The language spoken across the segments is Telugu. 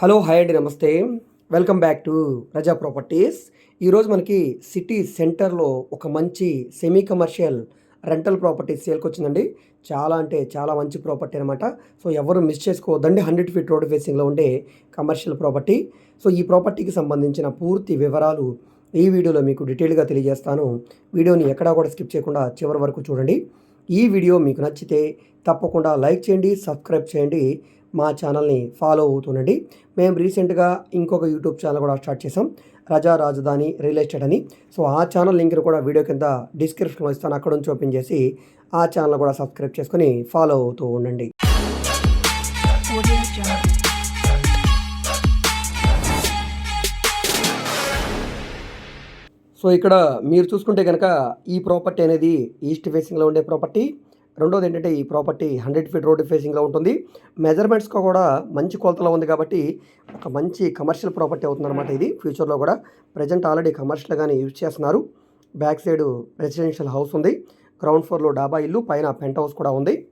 హలో హాయ్ అండి నమస్తే. Welcome back to Raza properties. ఈరోజు మనకి సిటీ సెంటర్లో ఒక మంచి సెమీ కమర్షియల్ రెంటల్ ప్రాపర్టీ సేల్కి వచ్చిందండి చాలా అంటే చాలా మంచి ప్రాపర్టీ అనమాట సో ఎవరు మిస్ చేసుకోవద్దండి. హండ్రెడ్ ఫీట్ రోడ్ ఫేసింగ్లో ఉండే కమర్షియల్ ప్రాపర్టీ సో ఈ ప్రాపర్టీకి సంబంధించిన పూర్తి వివరాలు ఈ వీడియోలో మీకు డీటెయిల్గా తెలియజేస్తాను. వీడియోని ఎక్కడా కూడా స్కిప్ చేయకుండా చివరి వరకు చూడండి. ఈ వీడియో మీకు నచ్చితే తప్పకుండా లైక్ చేయండి సబ్స్క్రైబ్ చేయండి. మా ఛానల్ని ఫాలో అవుతుండండి. మేము రీసెంట్గా ఇంకొక యూట్యూబ్ ఛానల్ కూడా స్టార్ట్ చేసాం రజా రాజధాని రియల్ ఎస్టేట్ అని. సో ఆ ఛానల్ లింక్ని కూడా వీడియో కింద డిస్క్రిప్షన్లో ఇస్తాను. అక్కడ నుంచి ఓపెన్ చేసి ఆ ఛానల్ కూడా సబ్స్క్రైబ్ చేసుకుని ఫాలో అవుతూ ఉండండి. సో ఇక్కడ మీరు చూసుకుంటే కనుక ఈ ప్రాపర్టీ అనేది ఈస్ట్ ఫేసింగ్లో ఉండే ప్రాపర్టీ రెండోది ఏంటంటే ఈ ప్రాపర్టీ హండ్రెడ్ ఫీట్ రోడ్ ఫేసింగ్లో ఉంటుంది. మెజర్మెంట్స్గా కూడా మంచి కొలతలో ఉంది కాబట్టి ఒక మంచి కమర్షియల్ ప్రాపర్టీ అవుతుందన్నమాట ఇది. ఫ్యూచర్లో కూడా ప్రజెంట్ ఆల్రెడీ కమర్షియల్గానే యూజ్ చేస్తున్నారు. బ్యాక్ సైడ్ రెసిడెన్షియల్ హౌస్ ఉంది. గ్రౌండ్ ఫ్లోర్లో డాబా ఇల్లు పైన పెంట్ హౌస్ కూడా ఉంది.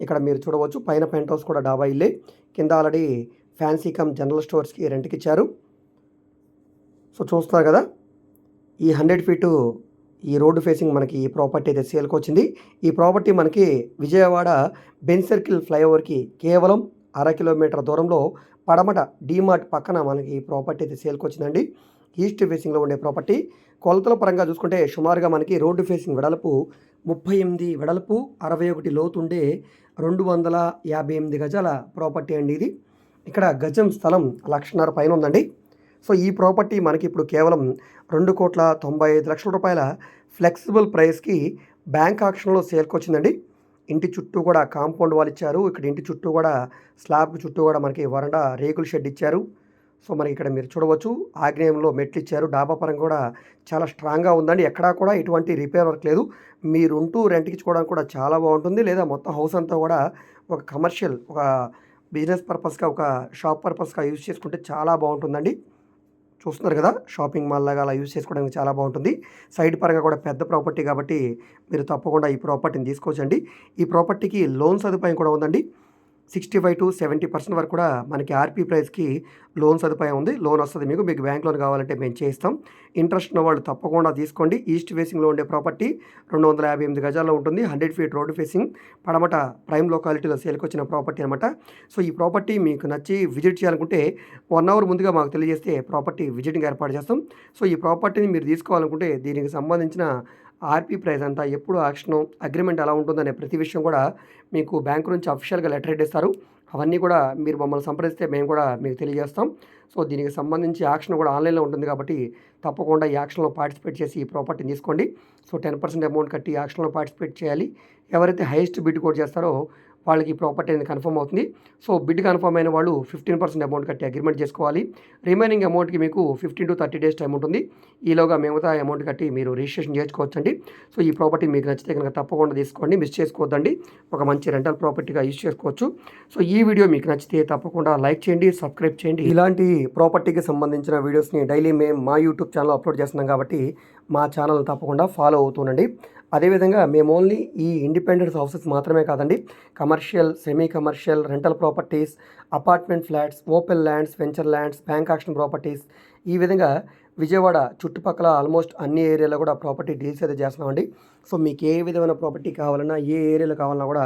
ఇక్కడ మీరు చూడవచ్చు పైన పెంట్ హౌస్ కూడా డాబా ఇల్లే. కింద ఆల్రెడీ ఫ్యాన్సీ కమ్ జనరల్ స్టోర్స్కి రెంట్కి ఇచ్చారు. సో చూస్తున్నారు కదా? ఈ హండ్రెడ్ ఫీటు ఈ రోడ్డు ఫేసింగ్ మనకి ఈ ప్రాపర్టీ అయితే సేల్కి వచ్చింది. ఈ ప్రాపర్టీ మనకి విజయవాడ బెన్ సర్కిల్ ఫ్లైఓవర్కి కేవలం అర కిలోమీటర్ దూరంలో పడమట డీమార్ట్ పక్కన మనకి ఈ ప్రాపర్టీ అయితే సేల్కి వచ్చిందండి. ఈస్ట్ ఫేసింగ్లో ఉండే ప్రాపర్టీ. కొలతల పరంగా చూసుకుంటే సుమారుగా మనకి రోడ్డు ఫేసింగ్ వెడల్పు ముప్పై ఎనిమిది వెడల్పు అరవై ఒకటి లోతుండే రెండు వందల యాభై ఎనిమిది గజాల ప్రాపర్టీ అండి ఇది. ఇక్కడ గజం స్థలం లక్షన్నర పైన ఉందండి. సో ఈ ప్రాపర్టీ మనకి ఇప్పుడు కేవలం రెండు కోట్ల తొంభై ఐదు లక్షల రూపాయల ఫ్లెక్సిబుల్ ప్రైస్కి బ్యాంక్ ఆక్షన్లో సేల్కి వచ్చిందండి ఇంటి చుట్టూ కూడా కాంపౌండ్ వాళ్ళు ఇచ్చారు. ఇక్కడ ఇంటి చుట్టూ కూడా స్లాబ్ చుట్టూ కూడా మనకి వరండా రేకుల షెడ్ ఇచ్చారు. సో మనకి ఇక్కడ మీరు చూడవచ్చు. ఆగ్నేయంలో మెట్లు ఇచ్చారు. డాబా పరంగా కూడా చాలా స్ట్రాంగ్గా ఉందండి. ఎక్కడా కూడా ఎటువంటి రిపేర్ వర్క్ లేదు. మీరుంటూ రెంట్కి ఇచ్చుకోవడానికి కూడా చాలా బాగుంటుంది. లేదా మొత్తం హౌస్ అంతా కూడా ఒక కమర్షియల్ ఒక బిజినెస్ పర్పస్గా ఒక షాప్ పర్పస్గా యూజ్ చేసుకుంటే చాలా బాగుంటుందండి. చూస్తున్నారు కదా షాపింగ్ మాల్ లాగా అలా యూజ్ చేసుకోవడానికి చాలా బాగుంటుంది. సైడ్ పరంగా కూడా పెద్ద ప్రాపర్టీ కాబట్టి మీరు తప్పకుండా ఈ ప్రాపర్టీని తీసుకోవచ్చండి. ఈ ప్రాపర్టీకి లోన్ సదుపాయం కూడా ఉందండి. Sixty five to seventy percent వరకు కూడా మనకి ఆర్పీ ప్రైస్కి లోన్ సదుపాయం ఉంది. లోన్ వస్తుంది మీకు మీకు బ్యాంక్ లోన్ కావాలంటే మేము చేస్తాం ఇంట్రెస్ట్ ఉన్న వాళ్ళు తప్పకుండా తీసుకోండి. ఈస్ట్ ఫేసింగ్లో ఉండే ప్రాపర్టీ రెండు వందల యాభై ఎనిమిది గజాల్లో ఉంటుంది. హండ్రెడ్ ఫీట్ రోడ్ ఫేసింగ్ పడమట ప్రైమ్ లొకాలిటీలో సేల్కి వచ్చిన ప్రాపర్టీ అనమాట సో ఈ ప్రాపర్టీ మీకు నచ్చి విజిట్ చేయాలనుకుంటే వన్ అవర్ ముందుగా మాకు తెలియజేస్తే ప్రాపర్టీ విజిటింగ్ ఏర్పాటు చేస్తాం. సో ఈ ప్రాపర్టీని మీరు తీసుకోవాలనుకుంటే దీనికి సంబంధించిన ఆర్పీ ప్రైస్ అంతా ఎప్పుడు ఆక్షన్ అగ్రిమెంట్ ఎలా ఉంటుందనే ప్రతి విషయం కూడా మీకు బ్యాంకు నుంచి అఫీషియల్గా లెటర్ హెడ్ ఇస్తారు. అవన్నీ కూడా మీరు మమ్మల్ని సంప్రదిస్తే మేము కూడా మీకు తెలియజేస్తాం. సో దీనికి సంబంధించి యాక్షన్ కూడా ఆన్లైన్లో ఉంటుంది కాబట్టి తప్పకుండా ఈ యాక్షన్లో పార్టిసిపేట్ చేసి ఈ ప్రాపర్టీని తీసుకోండి. సో టెన్ పర్సెంట్ అమౌంట్ కట్టి యాక్షన్లో పార్టిసిపేట్ చేయాలి. ఎవరైతే హైయెస్ట్ బిడ్ కోడ్ చేస్తారో వాళ్ళకి ప్రాపర్టీ అనేది కన్ఫర్మ్ అవుతుంది. సో బిడ్ కన్ఫర్మ్ అయిన వాళ్ళు ఫిఫ్టీన్ పర్సెంట్ అమౌంట్ కట్టి అగ్రిమెంట్ చేసుకోవాలి. రిమైనింగ్ అమౌంట్కి మీకు fifteen to thirty days time ఉంటుంది. ఈలోగా మిగతా అమౌంట్ కట్టి మీరు రిజిస్ట్రేషన్ చేసుకోవచ్చండి. సో ఈ ప్రాపర్టీ మీకు నచ్చితే కనుక తప్పకుండా తీసుకోండి. మిస్ చేసుకోవద్దండి. ఒక మంచి రెంటల్ ప్రాపర్టీగా యూజ్ చేసుకోవచ్చు. సో ఈ వీడియో మీకు నచ్చితే తప్పకుండా లైక్ చేయండి సబ్స్క్రైబ్ చేయండి. ఇలాంటి ప్రాపర్టీకి సంబంధించిన వీడియోస్ని డైలీ మేము మా యూట్యూబ్ ఛానల్ అప్లోడ్ చేస్తున్నాం కాబట్టి మా ఛానల్ తప్పకుండా ఫాలో అవుతుండండి అదేవిధంగా మేము ఓన్లీ ఈ ఇండిపెండెంట్ హౌసెస్ మాత్రమే కాదండి commercial semi commercial rental properties apartment flats open lands venture lands bank auction properties ఈ విధంగా విజయవాడ చుట్టుపక్కల ఆల్మోస్ట్ అన్ని ఏరియాలో కూడా ప్రాపర్టీ డీల్స్ అయితే చేస్తున్నామండి. సో మీకు ఏ విధమైన ప్రాపర్టీ కావాలన్నా ఏ ఏరియాలో కావాలన్నా కూడా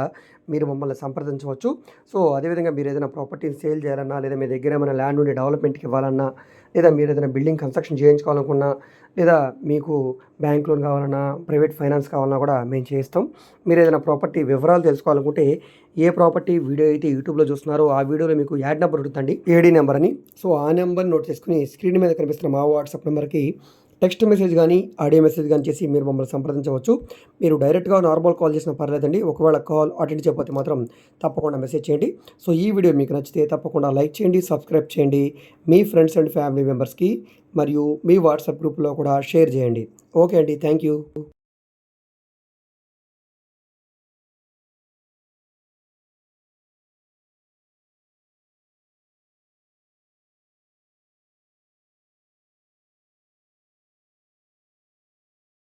మీరు మమ్మల్ని సంప్రదించవచ్చు. సో అదేవిధంగా మీరు ఏదైనా ప్రాపర్టీని సేల్ చేయాలన్నా లేదా మీ దగ్గర ఏమైనా ల్యాండ్ ఉండి డెవలప్మెంట్కి ఇవ్వాలన్నా లేదా మీరు ఏదైనా బిల్డింగ్ కన్స్ట్రక్షన్ చేయించుకోవాలనుకున్నా లేదా మీకు బ్యాంక్ లోన్ కావాలన్నా ప్రైవేట్ ఫైనాన్స్ కావాలన్నా కూడా మేము చేస్తాం మీరు ఏదైనా ప్రాపర్టీ వివరాలు తెలుసుకోవాలనుకుంటే ఏ ప్రాపర్టీ వీడియో అయితే యూట్యూబ్లో చూస్తున్నారో ఆ వీడియోలో మీకు యాడ్ నెంబర్ ఉంటుందండి. ఏడీ నెంబర్ అని. సో ఆ నెంబర్ నోట్ చేసుకుని స్క్రీన్ మీద కనిపిస్తున్న మా వాట్సాప్ నెంబర్కి టెక్స్ట్ మెసేజ్ కానీ ఆడియో మెసేజ్ కానీ చేసి మీరు మమ్మల్ని సంప్రదించవచ్చు. మీరు డైరెక్ట్గా నార్మల్ కాల్ చేసినా పర్లేదండి. ఒకవేళ కాల్ అటెండ్ చేయకపోతే మాత్రం తప్పకుండా మెసేజ్ చేయండి. సో ఈ వీడియో మీకు నచ్చితే తప్పకుండా లైక్ చేయండి సబ్స్క్రైబ్ చేయండి. మీ ఫ్రెండ్స్ అండ్ ఫ్యామిలీ మెంబర్స్కి మరియు మీ వాట్సాప్ గ్రూప్లో కూడా షేర్ చేయండి. ఓకే అండి. Thank you.